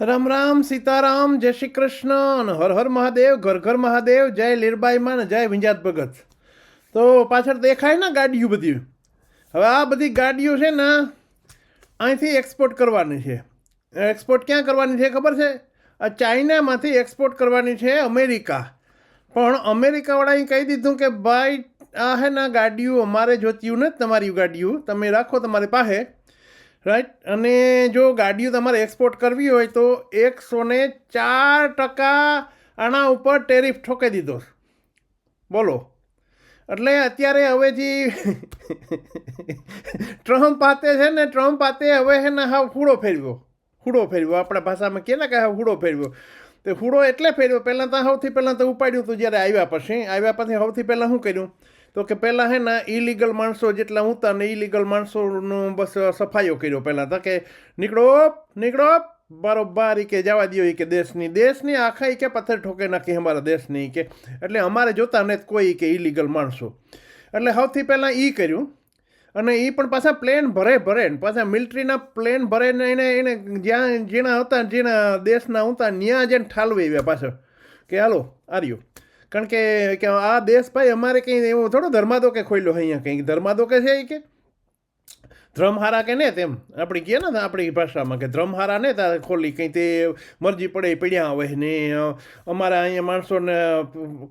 રામ રામ સીતારામ, જય શ્રી કૃષ્ણ, હર હર મહાદેવ, ઘર ઘર મહાદેવ, જય લીરબાઈમાં જય વિંજાત ભગત. તો પાછળ દેખાય ને ગાડીઓ બધી. હવે આ બધી ગાડીઓ છે ને, અહીંથી એક્સપોર્ટ કરવાની છે. એક્સપોર્ટ ક્યાં કરવાની છે ખબર છે? આ ચાઇનામાંથી એક્સપોર્ટ કરવાની છે અમેરિકા. પણ અમેરિકાવાળાએ કહી દીધું કે ભાઈ, આ હે ના ગાડીઓ અમારે જોતીયું નથી તમારી ગાડીઓ, તમે રાખો તમારી પાસે. રાઈટ અને જો ગાડીઓ તમારે એક્સપોર્ટ કરવી હોય તો એકસો ને ચાર ટકા આના ઉપર ટેરિફ ઠોકી દીધો. બોલો. એટલે અત્યારે હવે જે ટ્રમ્પ પાતે છે ને ટ્રમ્પ પાતે હવે છે ને હા ફૂડો ફેરવ્યો. ફૂડો ફેરવ્યો. આપણા ભાષામાં કે ને કે હા ફૂડો ફેરવ્યો. તે ફૂડો એટલે ફેરવ્યો. પહેલાં તો સૌથી પહેલાં તો ઉપાડ્યું હતું જ્યારે આવ્યા પછી આવ્યા પછી સૌથી પહેલાં શું કર્યું? તો કે પહેલાં હે ને ઇલીગલ માણસો જેટલા હતા ને ઇલીગલ માણસોનો બસ સફાઈઓ કર્યો પહેલાં તો કે નીકળો નીકળો બરોબર કે જવા દો કે દેશની દેશની આખા કે પથ્થર ઠોકે નાખી અમારા દેશની કે. એટલે અમારે જોતા ને કોઈ કે ઇલીગલ માણસો. એટલે સૌથી પહેલાં એ કર્યું. અને એ પણ પાછા પ્લેન ભરે ભરે પાછા મિલિટરીના પ્લેન ભરે ને એને એને જ્યાં, જેના હતા જેના દેશના હતા ત્યાં જઈને ઠાલવી આવ્યા પાછળ. કે હાલો આર્યો કારણ કે આ દેશ ભાઈ અમારે કંઈ એવો થોડો ધર્માદો કે ખોલ્યો અહીંયા કંઈક. ધર્માદો કે છે કે? ધ્રમહારા કે ને તેમ. આપણે કહે ને આપણી ભાષામાં કે ધ્રમહારા ને તારે ખોલી કંઈ તે મરજી પડે પડ્યા હોય ને અમારા અહીંયા માણસોને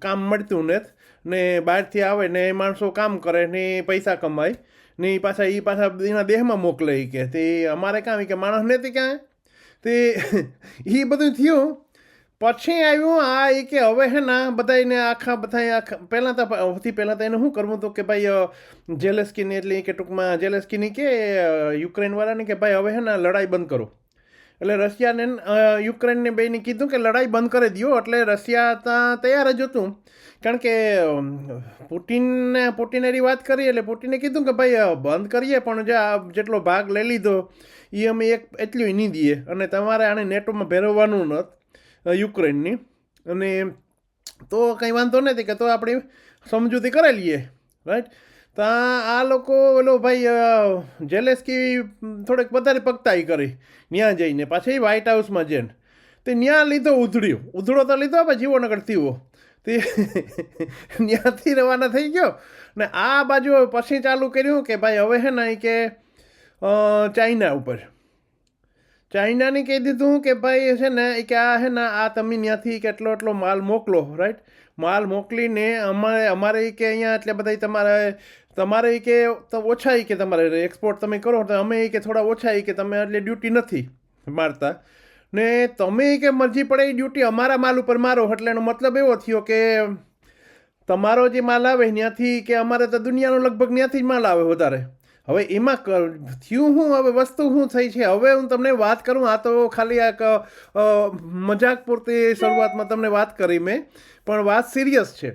કામ મળતું ને ને બહારથી આવે ને માણસો કામ કરે ને પૈસા કમાય ને એ પાછા એ પાછા એના દેહમાં મોકલે કે. તે અમારે કામ કે, માણસ નથી ક્યાંય? તે એ બધું થયું પછી આવ્યું આ એ કે હવે હે ને બધાને આખા બધા આખા પહેલાં તો સૌથી પહેલાં તો એને શું કરવું હતું કે ભાઈ જેલેસ્કીની એટલે કે ટૂંકમાં જેલેસ્કીની કે યુક્રેનવાળાને કે ભાઈ, હવે હે ના લડાઈ બંધ કરો. એટલે રશિયાને યુક્રેનને બેને કીધું કે લડાઈ બંધ કરી દો એટલે રશિયા ત્યાં તૈયાર જ હતું. કારણ કે પુટિનને, પુટિન એની વાત કરી, એટલે પુટિને કીધું કે ભાઈ બંધ કરીએ, પણ જે આ જેટલો ભાગ લઈ લીધો એ અમે એક એટલું નહીં દઈએ. અને તમારે આને નેટોમાં ભેરવવાનું નથી યુક્રેનની. અને તો કંઈ વાંધો નથી કે તો આપણે સમજૂતી કરી લઈએ રાઈટ તો આ લોકો, ઓલો ભાઈ જેલેસ્કી થોડેક વધારે પગતાઈ કરી ત્યાં જઈને. પાછી વ્હાઇટ હાઉસમાં જઈને. તે ત્યાં લીધો ઉધડ્યો. ઉધડો તો લીધો આપણે જીવનગર થયો. તે ત્યાંથી રવાના થઈ ગયો. ને આ બાજુ પછી ચાલુ કર્યું કે ભાઈ હવે હે ને કે ચાઇના ઉપર. ચાઇનાને કહી દીધું કે ભાઈ છે ને કે આ છે ને, આ તમે ત્યાંથી કેટલો એટલો માલ મોકલો રાઈટ માલ મોકલીને અમારે અમારે એ કે અહીંયા એટલે બધા તમારે તમારે એ કે ઓછા એ કે તમારે એક્સપોર્ટ તમે કરો, તો અમે એ કે થોડા ઓછા એ કે તમે એટલે ડ્યુટી નથી મારતા. ને તમે કે મરજી પડે એ ડ્યુટી અમારા માલ ઉપર મારો, એટલે એનો મતલબ એવો થયો કે તમારો જે માલ આવે ત્યાંથી કે અમારે તો દુનિયાનો લગભગ ત્યાંથી જ માલ આવે વધારે. હવે એમાં થયું હું હવે વસ્તુ શું થઈ છે? હવે હું તમને વાત કરું, આ તો ખાલી આ મજાક પૂરતી શરૂઆતમાં તમને વાત કરી મેં, પણ વાત સિરિયસ છે.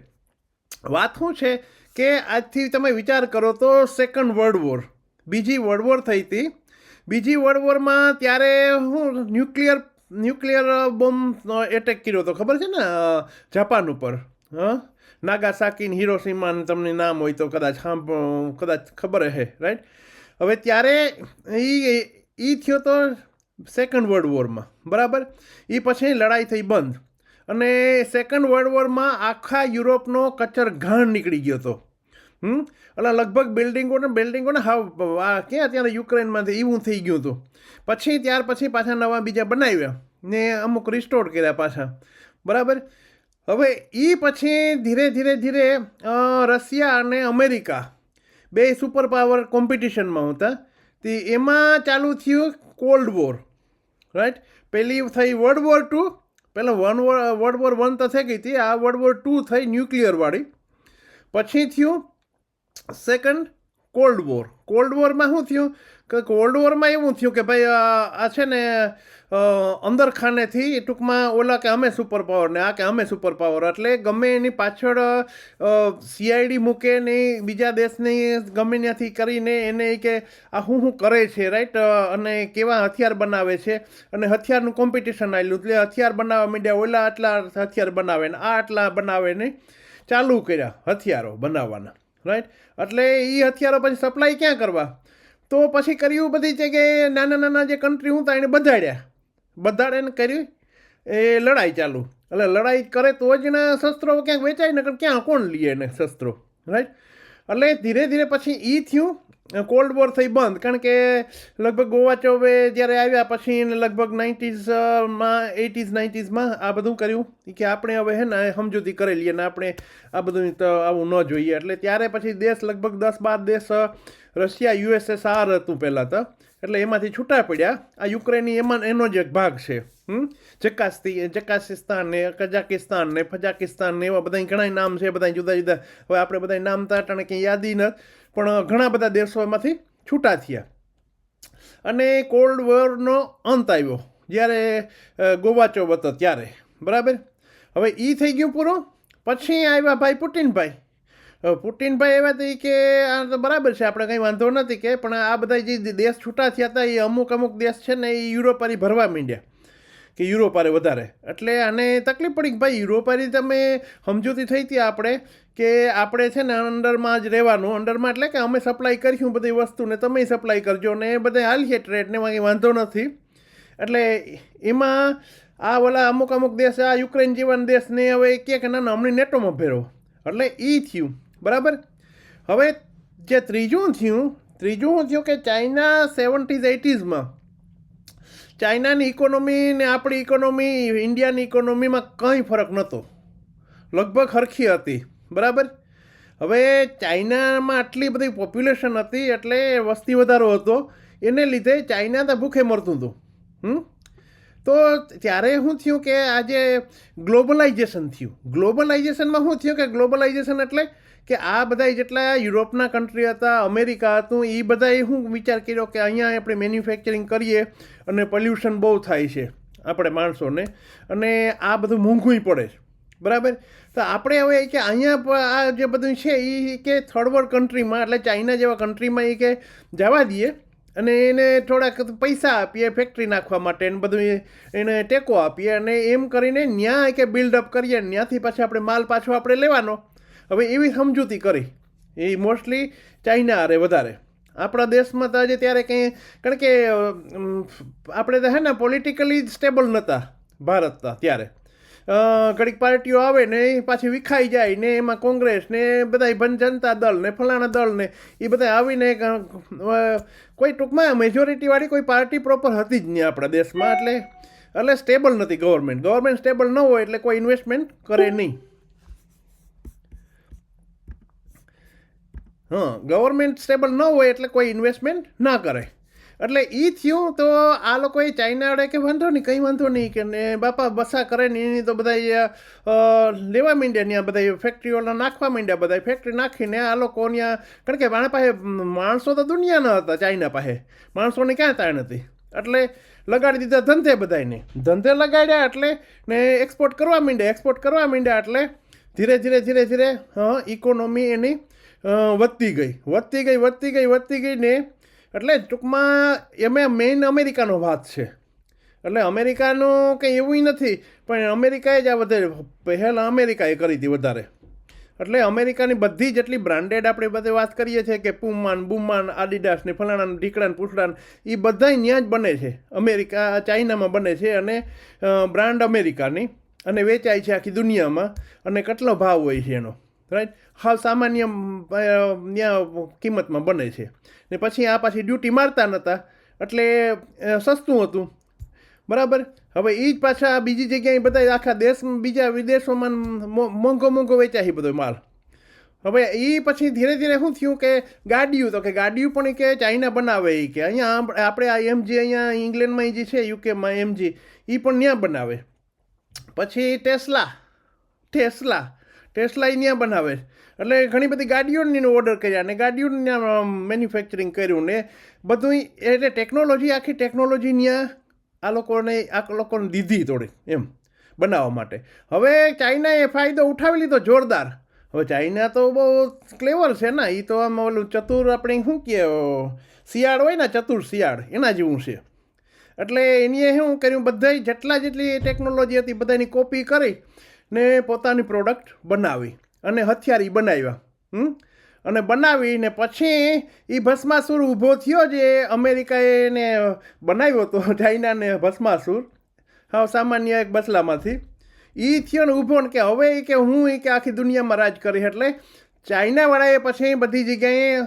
વાત શું છે કે આજથી તમે વિચાર કરો તો સેકન્ડ વર્લ્ડ વોર બીજી વર્લ્ડ વોર થઈ હતી. બીજી વર્લ્ડ વોરમાં ત્યારે હું ન્યુક્લિયર ન્યુક્લિયર બોમ્બ એટેક કર્યો હતો. ખબર છે ને જાપાન ઉપર? હા? નાગાસાકીન હિરોસીમાન તમને નામ હોય તો કદાચ કદાચ ખબર હે રાઈટ હવે ત્યારે એ એ થયો તો સેકન્ડ વર્લ્ડ વોરમાં બરાબર? એ પછી લડાઈ થઈ બંધ. અને સેકન્ડ વર્લ્ડ વોરમાં આખા યુરોપનો કચર ઘાણ નીકળી ગયો હતો. હમ? એટલે લગભગ બિલ્ડિંગોને બિલ્ડિંગોને હા ક્યાં અત્યારે યુક્રેનમાંથી એવું થઈ ગયું હતું. પછી ત્યાર પછી પાછા નવા બીજા બનાવ્યા ને અમુક રિસ્ટોર કર્યા પાછા. બરાબર? હવે એ પછી ધીરે ધીરે ધીરે રશિયા અને અમેરિકા બે સુપર પાવર કોમ્પિટિશનમાં હતા. તે એમાં ચાલુ થયું કોલ્ડ વોર રાઈટ પહેલી થઈ વર્લ્ડ વોર ટુ પહેલાં one war world war one તો થઈ ગઈ હતી, આ વર્લ્ડ વોર ટુ થઈ ન્યુક્લિયરવાળી પછી થયું સેકન્ડ કોલ્ડ વોર કોલ્ડ વોરમાં શું થયું? કે કોલ્ડ વોરમાં એવું થયું કે ભાઈ, આ છે ને અંદર ખાનેથી ટૂંકમાં ઓલા કે અમે સુપર પાવર ને આ કે અમે સુપર પાવર એટલે ગમે એની પાછળ સીઆઈડી મૂકે ને બીજા દેશની ગમે ત્યાંથી કરીને એને કે, આ શું શું કરે છે રાઈટ અને કેવા હથિયાર બનાવે છે. અને હથિયારનું કોમ્પિટિશન આવેલું એટલે હથિયાર બનાવવા માંડ્યા ઓલા આટલા હથિયાર બનાવે ને આ આટલા બનાવે ને ચાલુ કર્યા હથિયારો બનાવવાના રાઈટ એટલે એ હથિયારો પછી સપ્લાય ક્યાં કરવા? તો પછી કર્યું બધી જગ્યાએ નાના નાના જે કન્ટ્રી હતા એને બધાડ્યા. બધાડે કર્યું. કરી એ લડાઈ ચાલુ. એટલે લડાઈ કરે તો જ એના શસ્ત્રો ક્યાંક વેચાય ને ક્યાં કોણ લઈએ એને શસ્ત્રો રાઈટ એટલે ધીરે ધીરે પછી એ થયું કોલ્ડ વોર થઈ બંધ. કારણ કે લગભગ ગોવા ચોવે જ્યારે આવ્યા પછી લગભગ નાઇન્ટીઝમાં એટીઝ નાઇન્ટીઝમાં આ બધું કર્યું. કે આપણે હવે હે ને સમજૂતી કરેલી ને આપણે આ બધું આવું ન જોઈએ. એટલે ત્યારે પછી દેશ લગભગ દસ બાર દેશ રશિયા, યુએસએસઆર હતું પહેલાં તો. એટલે એમાંથી છૂટા પડ્યા. આ યુક્રેની એમાં એનો જ એક ભાગ છે. હમ? ચકાસિસ્તાન ને, કઝાકિસ્તાન ને, ફજાકિસ્તાન ને એવા બધા ઘણા નામ છે. બધા જુદા જુદા. હવે આપણે બધા નામ તો અટાણે કંઈ યાદી ન પણ ઘણા બધા દેશો એમાંથી છૂટા થયા. અને કોલ્ડ વોરનો અંત આવ્યો, જ્યારે ગોવાચો હતો ત્યારે. બરાબર? હવે એ થઈ ગયું પૂરું, પછી આવ્યા ભાઈ પુટિનભાઈ. પુટિનભાઈ એવા હતા કે, આ તો બરાબર છે, આપણે કંઈ વાંધો નથી કે, પણ આ બધા જે દેશ છૂટા થયા હતા એ અમુક અમુક દેશ છે ને એ યુરોપારી ભરવા માંડ્યા. કે યુરોપારે વધારે. એટલે આને તકલીફ પડી કે ભાઈ યુરોપારી તમે સમજૂતી થઈ હતી આપણે કે આપણે છે ને અંડરમાં જ રહેવાનું. અંડરમાં એટલે કે અમે સપ્લાય કરીશું બધી વસ્તુને, તમે સપ્લાય કરજો ને બધા હાલીએ ટ્રેડ ને એમાં વાંધો નથી. એટલે એમાં આ ઓલા અમુક અમુક દેશ, આ યુક્રેન જીવન દેશને હવે કે ના ના હમણાં નેટોમાં ફેરવો એટલે એ થયું. બરાબર? હવે જે ત્રીજું થયું ત્રીજું થયું કે ચાઇના સેવન્ટીઝ એટીઝમાં ચાઇનાની ઇકોનોમી ને આપણી ઇકોનોમી ઇન્ડિયાની ઇકોનોમીમાં કંઈ ફરક નહોતો. લગભગ હરખી હતી. બરાબર? હવે ચાઇનામાં આટલી બધી પોપ્યુલેશન હતી એટલે વસ્તી વધારો હતો. એને લીધે ચાઇના તો ભૂખે મરતું હતું. હમ? તો ત્યારે શું થયું કે આજે ગ્લોબલાઇઝેશન થયું. ગ્લોબલાઇઝેશનમાં શું થયું કે ગ્લોબલાઇઝેશન એટલે કે આ બધા જેટલા યુરોપના કન્ટ્રી હતા, અમેરિકા હતું એ બધાએ શું વિચાર કર્યો કે અહીંયા આપણે મેન્યુફેક્ચરિંગ કરીએ અને પોલ્યુશન બહુ થાય છે આપણે માણસોને. અને આ બધું મોંઘું પડે છે. બરાબર? તો આપણે હવે કે અહીંયા આ જે બધું છે એ કે થર્ડ વર્લ્ડ કન્ટ્રીમાં એટલે ચાઇના જેવા કન્ટ્રીમાં એ કે જવા દઈએ અને એને થોડાક પૈસા આપીએ ફેક્ટરી નાખવા માટે એને બધું એને ટેકો આપીએ અને એમ કરીને ત્યાં કે બિલ્ડઅપ કરીએ ત્યાંથી પાછા આપણે માલ પાછો આપણે લેવાનો. હવે એવી સમજૂતી કરી. એ મોસ્ટલી ચાઇના હારે વધારે. આપણા દેશમાં તો આજે ત્યારે કંઈ, કારણ કે આપણે તો હે ને પોલિટિકલી સ્ટેબલ નહોતા ભારતતા ત્યારે. ઘડીક પાર્ટીઓ આવે ને એ પાછી વિખાઈ જાય ને એમાં કોંગ્રેસ ને બધા ભન જનતા દળ ને ફલાણા દળ ને એ બધા આવીને કોઈ ટૂંકમાં મેજોરિટીવાળી કોઈ પાર્ટી પ્રોપર હતી જ નહીં આપણા દેશમાં, એટલે એટલે સ્ટેબલ નથી ગવર્મેન્ટ ગવર્મેન્ટ સ્ટેબલ ન હોય એટલે કોઈ ઇન્વેસ્ટમેન્ટ કરે નહીં. હા ગવર્મેન્ટ સ્ટેબલ ન હોય એટલે કોઈ ઇન્વેસ્ટમેન્ટ ના કરે. એટલે એ થયું તો આ લોકોએ ચાઇના વડે કે વાંધો નહીં, કંઈ વાંધો નહીં કે ને બાપા બસા કરે ને એની તો બધા લેવા માંડ્યા ત્યાં બધા ફેક્ટરીઓના નાખવા માંડ્યા બધા ફેક્ટરી નાખીને આ લોકો ત્યાં કારણ કે મારા પાસે માણસો તો દુનિયાના હતા ચાઇના પાસે. માણસોની ક્યાં તાણ હતી? એટલે લગાડી દીધા ધંધે બધાને ધંધે લગાડ્યા એટલે ને એક્સપોર્ટ કરવા માંડ્યા એક્સપોર્ટ કરવા માંડ્યા એટલે ધીરે ધીરે ધીરે ધીરે, હા ઇકોનોમી એની વધતી ગઈ વધતી ગઈ વધતી ગઈ વધતી ગઈ ને એટલે ટૂંકમાં એમાં મેઇન અમેરિકાનો વાત છે. એટલે અમેરિકાનું કંઈ એવું નથી, પણ અમેરિકાએ જ આ વધારે, પહેલાં અમેરિકાએ કરી હતી વધારે. એટલે અમેરિકાની બધી જેટલી બ્રાન્ડેડ આપણે બધે વાત કરીએ છીએ કે પુમાન બુમાન આડિડાસ ને ફલાણા ઢીકડાન, પૂછડાન એ બધા ત્યાં જ બને છે. અમેરિકા, ચાઇનામાં બને છે અને બ્રાન્ડ અમેરિકાની અને વેચાય છે આખી દુનિયામાં અને કેટલો ભાવ હોય છે એનો. રાઈટ હાવ સામાન્ય કિંમતમાં બને છે. ને પછી આ પાછી ડ્યુટી મારતા નહોતા એટલે સસ્તું હતું. બરાબર? હવે એ જ પાછા બીજી જગ્યાએ બધા આખા દેશ, બીજા વિદેશોમાં મોંઘો મોંઘો વેચાય બધો માલ. હવે એ પછી ધીરે ધીરે શું થયું કે ગાડીઓ, તો કે ગાડીઓ પણ કે ચાઇના બનાવે એ કે. અહીંયા આપણે આ એમજી અહીંયા ઇંગ્લેન્ડમાં જે છે યુકેમાં એમજી એ પણ ત્યાં બનાવે. પછી ટેસ્લા ટેસ્લા. ટેસ્લા ત્યાં બનાવે. એટલે ઘણી બધી ગાડીઓની ઓર્ડર કર્યા ને ગાડીઓને ત્યાં મેન્યુફેક્ચરિંગ કર્યું ને બધું એટલે ટેકનોલોજી આખી ટેકનોલોજી ત્યાં આ લોકોને આ લોકોને દીધી થોડી, એમ, બનાવવા માટે. હવે ચાઇનાએ ફાયદો ઉઠાવી લીધો જોરદાર. હવે ચાઇના તો બહુ ક્લેવર છે ને એ તો આમ ઓલું ચતુર આપણે શું કહે શિયાળ હોય ને ચતુર શિયાળ, એના જેવું છે. એટલે એનીએ શું કર્યું બધા જેટલા જેટલી ટેકનોલોજી હતી બધાની કોપી કરી ને પોતાની પ્રોડક્ટ બનાવી અને હથિયાર બનાવ્યા અને બનાવીને પછી એ ભસ્માસુર ઊભો થયો જે અમેરિકાએ એને બનાવ્યો હતો, ચાઇનાને ભસ્માસુર. હા સામાન્ય એક બસલામાંથી. એ થયો ને ઊભો ને કે હવે એ કે હું એ કે આખી દુનિયામાં રાજ કરી એટલે ચાઇનાવાળાએ પછી બધી જગ્યાએ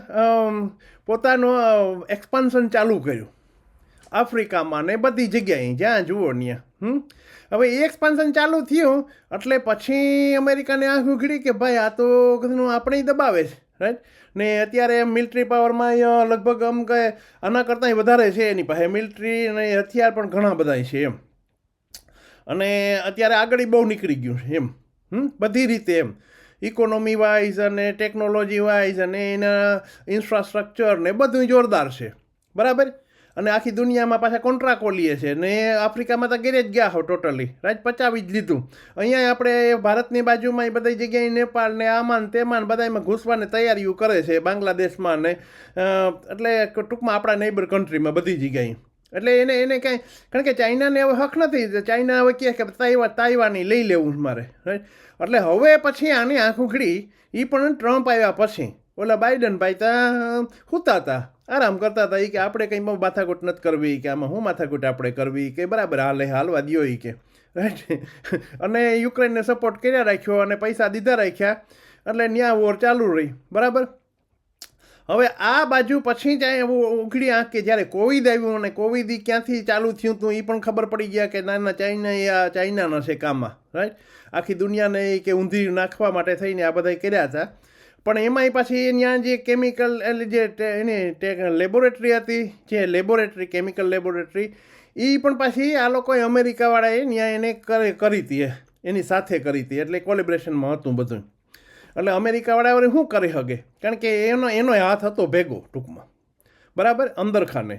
પોતાનું એક્સપાન્શન ચાલુ કર્યું. આફ્રિકામાં ને બધી જગ્યાએ, જ્યાં જુઓ ત્યાં હમ? હવે એ એક્સપાન્શન ચાલુ થયું, એટલે પછી અમેરિકાને આંખ ઉઘડી કે ભાઈ આ તો આપણે દબાવે છે રાઈટ ને અત્યારે મિલિટરી પાવરમાં લગભગ આમ કે આના કરતાંય વધારે છે એની પાસે. મિલિટરી અને હથિયાર પણ ઘણા બધા છે એમ. અને અત્યારે આગળ બહુ નીકળી ગયું છે એમ. બધી રીતે એમ. ઇકોનોમી વાઇઝ અને ટેકનોલોજી વાઇઝ અને એના ઇન્ફ્રાસ્ટ્રક્ચર ને બધું જોરદાર છે. બરાબર? અને આખી દુનિયામાં પાછા કોન્ટ્રાક્ટો લઈએ છે ને આફ્રિકામાં તો ઘેરે જ ગયા હો ટોટલી રાઈટ, પચાવી જ લીધું. અહીંયા આપણે ભારતની બાજુમાં એ બધી જગ્યાએ નેપાળ ને આમાં તેમાન તેમાં બધામાં ઘૂસવાની તૈયારીઓ કરે છે, બાંગ્લાદેશમાં ને એટલે ટૂંકમાં આપણા નેબર કન્ટ્રીમાં બધી જગ્યાએ. એટલે એને એને કાંઈ, કારણ કે ચાઇનાને હવે હક નથી. ચાઇના હવે કહે કે તાઇવા તાઇવાની લઈ લેવું મારે. એટલે હવે પછી આની આંખ ઉઘડી એ પણ ટ્રમ્પ આવ્યા પછી. ઓલા બાઇડન ભાઈ ત્યાં હુતા હતા આરામ કરતા હતા એ કે આપણે કંઈ બહુ માથાકૂટ નથી કરવી કે આમાં હું માથાકૂટ આપણે કરવી કે બરાબર હાલે હાલવા દો એ કે. રાઈટ અને યુક્રેનને સપોર્ટ કર્યા રાખ્યો અને પૈસા દીધા રાખ્યા. એટલે ન્યા વોર ચાલુ રહી. બરાબર? હવે આ બાજુ પછી જાય એવું ઉઘડી આંખ કે જ્યારે કોવિડ આવ્યું અને કોવિડ ક્યાંથી ચાલુ થયું હતું એ પણ ખબર પડી ગયા કે ના ના ચાઇના એ આ ચાઇનાના છે કામમાં. રાઈટ આખી દુનિયાને કે ઊંધી નાખવા માટે થઈને આ બધા કર્યા હતા. પણ એમાંય પાછી ત્યાં જે કેમિકલ એટલે જે એની લેબોરેટરી હતી, જે લેબોરેટરી કેમિકલ લેબોરેટરી એ પણ પાછી આ લોકોએ અમેરિકાવાળાએ ત્યાં એને કરે હતી એની સાથે કરી હતી, એટલે કોલિબ્રેશનમાં હતું બધું એટલે અમેરિકાવાળા વળી શું કરી શકે કારણ કે એનો એનો હાથ હતો ભેગો ટૂંકમાં. બરાબર? અંદર ખાને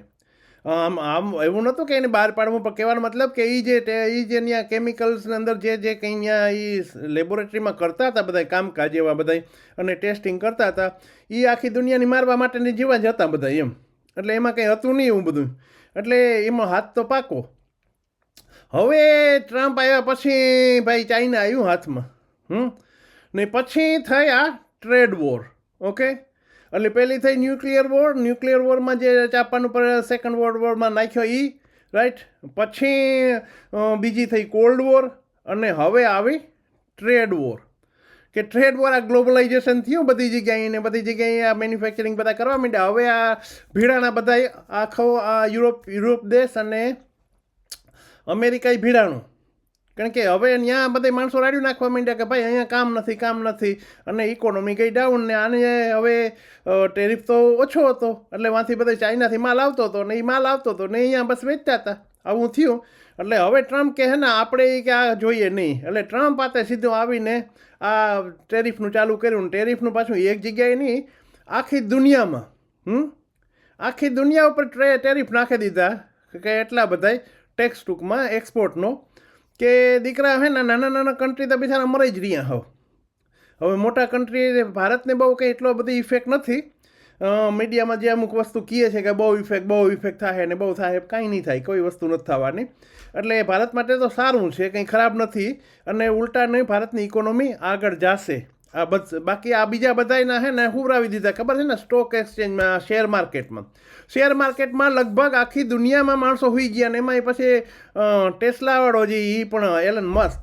આમ આમ, એવું નહોતું કે એને બહાર પાડવું, પણ કહેવાનો મતલબ કે એ જે એ જે ત્યાં કેમિકલ્સની અંદર જે જે કંઈ ત્યાં એ લેબોરેટરીમાં કરતા હતા બધા કામકાજ એવા બધા અને ટેસ્ટિંગ કરતા હતા એ આખી દુનિયાની મારવા માટેની જેવા જ હતા બધા એમ. એટલે એમાં કંઈ હતું નહીં એવું બધું. એટલે એમાં હાથ તો પાકો. હવે ટ્રમ્પ આવ્યા પછી ભાઈ ચાઇના આવ્યું હાથમાં, હમ? ને પછી આ ટ્રેડ વોર ઓકે એટલે પહેલી થઈ ન્યુક્લિયર વોર. ન્યુક્લિયર વોરમાં જે જાપાન ઉપર સેકન્ડ વર્લ્ડ વોરમાં નાખ્યો એ રાઈટ પછી બીજી થઈ કોલ્ડ વોર અને હવે આવી ટ્રેડ વોર કે ટ્રેડ વોર આ ગ્લોબલાઇઝેશન થયું, બધી જગ્યાએ ને બધી જગ્યાએ આ મેન્યુફેક્ચરિંગ બધા કરવા માંડ્યા. હવે આ ભીડાના બધા આખો આ યુરોપ યુરોપ દેશ અને અમેરિકાએ ભીડાણું. કારણ કે હવે ત્યાં બધા માણસો રાડ્યું નાખવા માંડ્યા કે ભાઈ અહીંયા કામ નથી કામ નથી. અને ઇકોનોમી ગઈ ડાઉન ને આને હવે ટેરિફ તો ઓછો હતો. એટલે વાંથી બધા ચાઇનાથી માલ આવતો હતો ને એ માલ આવતો હતો ને અહીંયા બસ વેચતા હતા આવું થયું. એટલે હવે ટ્રમ્પ કહે ને, આપણે એ કે આ જોઈએ નહીં. એટલે ટ્રમ્પ પાસે સીધું આવીને આ ટેરિફનું ચાલુ કર્યું ટેરિફનું પાછું એક જગ્યાએ નહીં, આખી દુનિયામાં, હમ? આખી દુનિયા ઉપર ટ્રે ટેરિફ નાખી દીધા. કે એટલા બધાય ટેક્સ ટૂંકમાં એક્સપોર્ટનો કે દીકરા હે ને, નાના નાના કન્ટ્રી તો બિચારા મરી જ રહ્યા હો હવે મોટા કન્ટ્રી ભારતને બહુ કંઈ એટલો બધી ઇફેક્ટ નથી. મીડિયામાં જે અમુક વસ્તુ કહે છે કે બહુ ઇફેક્ટ બહુ ઇફેક્ટ થાય ને બહુ થાય કાંઈ નહીં થાય, કોઈ વસ્તુ નથી થવાની. એટલે ભારત માટે તો સારું છે, કંઈ ખરાબ નથી. અને ઉલટા નહીં, ભારતની ઇકોનોમી આગળ જાશે. આ બસ બાકી આ બીજા બધાયના હે ને હુવરાવી દીધા. ખબર છે ને સ્ટોક એક્સચેન્જમાં શેર માર્કેટમાં શેર માર્કેટમાં લગભગ આખી દુનિયામાં માણસો હોઈ ગયા ને એમાંય પછી ટેસ્લાવાળો જે એ પણ એલન મસ્ક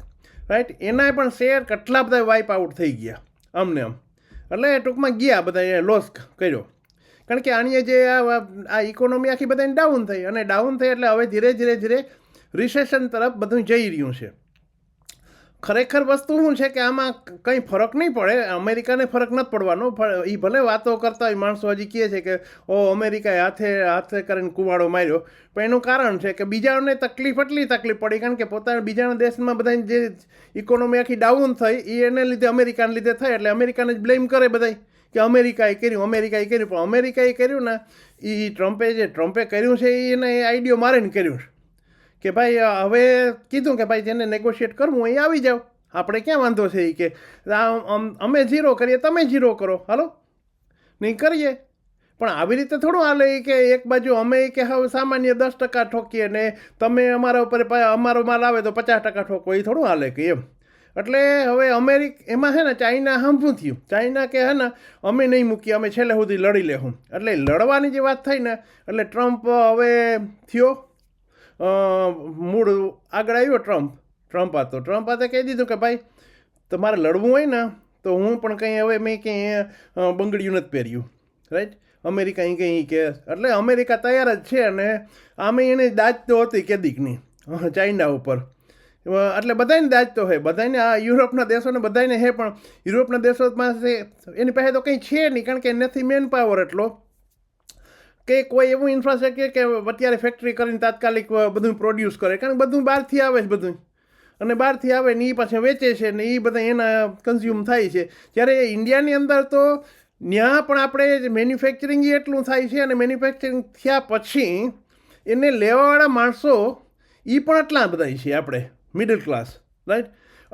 રાઈટ એનાય પણ શેર કેટલા બધા વાઇપ આઉટ થઈ ગયા અમને આમ. એટલે ટૂંકમાં ગયા બધા લોસ કર્યો. કારણ કે આણીએ જે આ ઇકોનોમી આખી બધાને ડાઉન થઈ અને ડાઉન થઈ એટલે હવે ધીરે ધીરે ધીરે રિસેશન તરફ બધું જઈ રહ્યું છે. ખરેખર વસ્તુ શું છે કે આમાં કંઈ ફરક નહીં પડે. અમેરિકાને ફરક નથી પડવાનો એ ભલે વાતો કરતા હોય, માણસો હજી કહે છે કે, ઓ, અમેરિકાએ હાથે હાથે કરીને કુવાડો માર્યો. પણ એનું કારણ છે કે બીજાને તકલીફ એટલી તકલીફ પડી, કારણ કે પોતાના બીજાના દેશમાં બધાની જે ઇકોનોમી આખી ડાઉન થઈ એ એને લીધે અમેરિકાને લીધે થાય, એટલે અમેરિકાને જ બ્લેમ કરે બધાય કે અમેરિકાએ કર્યું અમેરિકાએ કર્યું. પણ અમેરિકાએ કર્યું ને એ ટ્રમ્પે જે ટ્રમ્પે કર્યું છે એ એને આઈડિયો મારીને કર્યું છે. કે ભાઈ હવે કીધું કે ભાઈ, જેને નેગોશિએટ કરવું એ આવી જાઓ. આપણે ક્યાં વાંધો છે એ કે અમે ઝીરો કરીએ, તમે ઝીરો કરો. હાલો? નહીં કરીએ. પણ આવી રીતે થોડું હાલે કે એક બાજુ અમે કે, હવે સામાન્ય દસ ટકા ઠોકીએ ને તમે અમારા ઉપર અમારો માલ આવે તો પચાસ ટકા ઠોકો. એ થોડું હાલે કે એમ. એટલે હવે અમેરિક, એમાં છે ને, ચાઇના હાંભું થયું. ચાઇના કે હે ને, અમે નહીં મૂકીએ, અમે છેલ્લે સુધી લડી લેવું એટલે લડવાની જે વાત થઈ ને, એટલે ટ્રમ્પ હવે થયો. મૂળ આગળ આવ્યો ટ્રમ્પ. ટ્રમ્પ હતો ટ્રમ્પ હાથે કહી દીધું કે ભાઈ, તમારે લડવું હોય ને, તો હું પણ કંઈ હવે મેં કંઈ બંગડીયું નથી પહેર્યું. રાઈટ અમેરિકા અહીં કંઈ કે, એટલે અમેરિકા તૈયાર જ છે અને આમે એને દાજ તો હતી કેદીકની ચાઇના ઉપર. એટલે બધાને દાજ તો હોય બધાને આ યુરોપના દેશોને બધાને હે, પણ યુરોપના દેશો પાસે એની પાસે તો કંઈ છે નહીં, કારણ કે નથી મેન પાવર એટલો. કે કોઈ એવું ઇન્ફ્રાસ્ટ્રક્ચર કે અત્યારે ફેક્ટરી કરીને તાત્કાલિક બધું પ્રોડ્યુસ કરે. કારણ કે બધું બહારથી આવે છે બધું. અને બહારથી આવે ને એ પાછા વેચે છે ને એ બધા એના કન્ઝ્યુમ થાય છે. જ્યારે ઇન્ડિયાની અંદર તો ત્યાં પણ આપણે મેન્યુફેક્ચરિંગ એટલું થાય છે અને મેન્યુફેક્ચરિંગ થયા પછી એને લેવાવાળા માણસો એ પણ એટલા બધા છે આપણે મિડલ ક્લાસ રાઈટ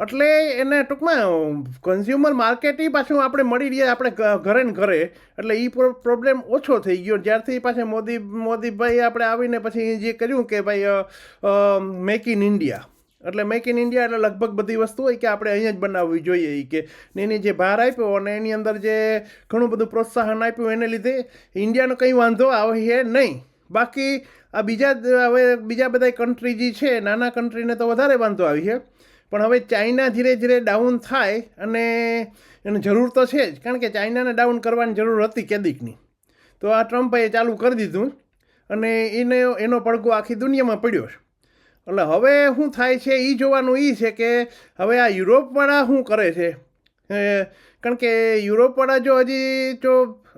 એટલે એને ટૂંકમાં કન્ઝ્યુમર માર્કેટ એ પાછું આપણે મળી રહીએ આપણે ઘરે ને ઘરે. એટલે એ પ્રોબ્લેમ ઓછો થઈ ગયો. જ્યારથી પાછા મોદી મોદીભાઈ આપણે આવીને પછી જે કર્યું કે ભાઈ મેક ઇન ઇન્ડિયા એટલે મેક ઇન ઇન્ડિયા એટલે લગભગ બધી વસ્તુ હોય કે આપણે અહીંયા જ બનાવવી જોઈએ કે. એની જે ભાર આપ્યો અને એની અંદર જે ઘણું બધું પ્રોત્સાહન આપ્યું એને લીધે ઇન્ડિયાનો કંઈ વાંધો આવે છે નહીં. બાકી આ બીજા હવે બીજા બધા કન્ટ્રી જે છે, નાના કન્ટ્રીને તો વધારે વાંધો આવી છે. પણ હવે ચાઇના ધીરે ધીરે ડાઉન થાય અને એને જરૂર તો છે જ, કારણ કે ચાઇનાને ડાઉન કરવાની જરૂર હતી કેદીકની. તો આ ટ્રમ્પે ચાલુ કરી દીધું અને એને, એનો પડઘો આખી દુનિયામાં પડ્યો છે. એટલે હવે શું થાય છે એ જોવાનું એ છે કે હવે આ યુરોપવાળા શું કરે છે? કારણ કે યુરોપવાળા જો હજી જો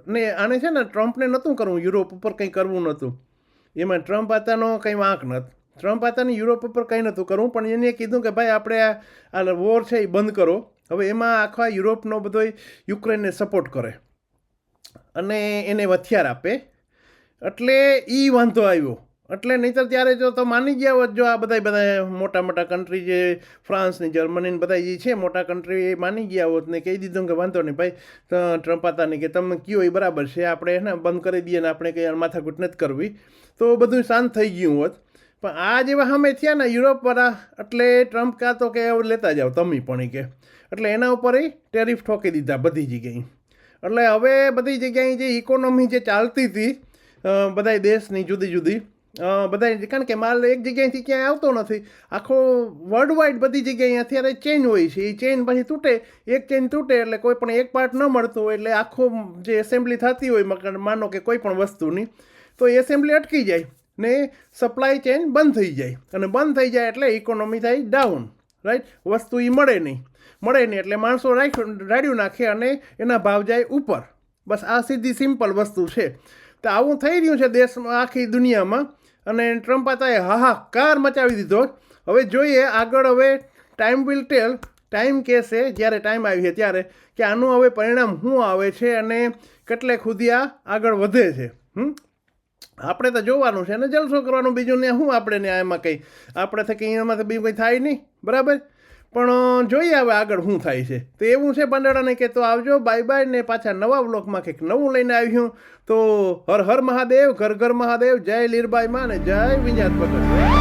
ને આને છે ને ટ્રમ્પને નહોતું કરવું, યુરોપ ઉપર કંઈ કરવું નહોતું. એમાં ટ્રમ્પ હતાનો કંઈ વાંક નથી ટ્રમ્પ હતાને યુરોપ ઉપર કંઈ નહોતું કરવું, પણ એને કીધું કે ભાઈ આપણે આ વોર છે એ બંધ કરો. હવે એમાં આખા યુરોપનો બધો યુક્રેનને સપોર્ટ કરે. અને એને હથિયાર આપે. એટલે એ વાંધો આવ્યો. એટલે નહીંતર ત્યારે જો તો માની ગયા હોત, જો આ બધા બધા મોટા મોટા કન્ટ્રી જે ફ્રાન્સ ને જર્મની ને બધા જે છે, મોટા કન્ટ્રી એ માની ગયા હોત ને કહી દીધું કે વાંધો નહીં ભાઈ ટ્રમ્પ હતા નહીં કે તમે કયો એ બરાબર છે, આપણે એને બંધ કરી દઈએ ને આપણે કંઈ માથાકૂટ નથી કરવી. તો બધું શાંત થઈ ગયું હોત. પણ આ જેવા સામે થયા ને યુરોપવાળા એટલે ટ્રમ્પ કાં તો કે લેતા જાઓ, તમે પણ કે. એટલે એના ઉપર એ ટેરિફ ઠોકી દીધા બધી જગ્યાએ. એટલે હવે બધી જગ્યાએ જે ઇકોનોમી જે ચાલતી હતી બધા દેશની જુદી જુદી બધા કારણ કે માલ એક જગ્યાએથી ક્યાંય આવતો નથી. આખો વર્લ્ડ વાઇડ બધી જગ્યાએ અત્યારે ચેન હોય છે. એ ચેન પછી તૂટે, એક ચેન તૂટે એટલે કોઈ પણ એક પાર્ટ ન મળતું હોય, એટલે આખો જે એસેમ્બલી થતી હોય માનો કે કોઈ પણ વસ્તુની, તો એસેમ્બલી અટકી જાય. ને સપ્લાય ચેન બંધ થઈ જાય. અને બંધ થઈ જાય એટલે ઇકોનોમી થાય ડાઉન રાઈટ વસ્તુ એ મળે નહીં. મળે નહીં એટલે માણસો રાડ્યું નાખે અને એના ભાવ જાય ઉપર. બસ આ સીધી સિમ્પલ વસ્તુ છે. તો આવું થઈ રહ્યું છે દેશમાં, આખી દુનિયામાં. અને ટ્રમ્પ આતાએ હાહાકાર મચાવી દીધો. હવે જોઈએ આગળ હવે ટાઈમ વિલ ટેલ ટાઈમ કહેશે જ્યારે ટાઈમ આવી છે ત્યારે કે આનું હવે પરિણામ શું આવે છે અને કેટલે ખુદી આ આગળ વધે છે. હમ? આપણે તો જોવાનું છે ને, જલસો કરવાનું બીજું ને શું આપણે ને એમાં કંઈ? આપણે કંઈ એમાં તો બીજું કંઈ થાય નહીં, બરાબર? પણ જોઈએ હવે આગળ શું થાય છે. તો એવું છે બંડાળાને કે તો આવજો, બાય બાય ને પાછા નવા બ્લોકમાં કંઈક નવું લઈને આવ્યું તો હર હર મહાદેવ, ઘર ઘર મહાદેવ, જય લીરબાઈ માં ને જય વિંજાત ભગત.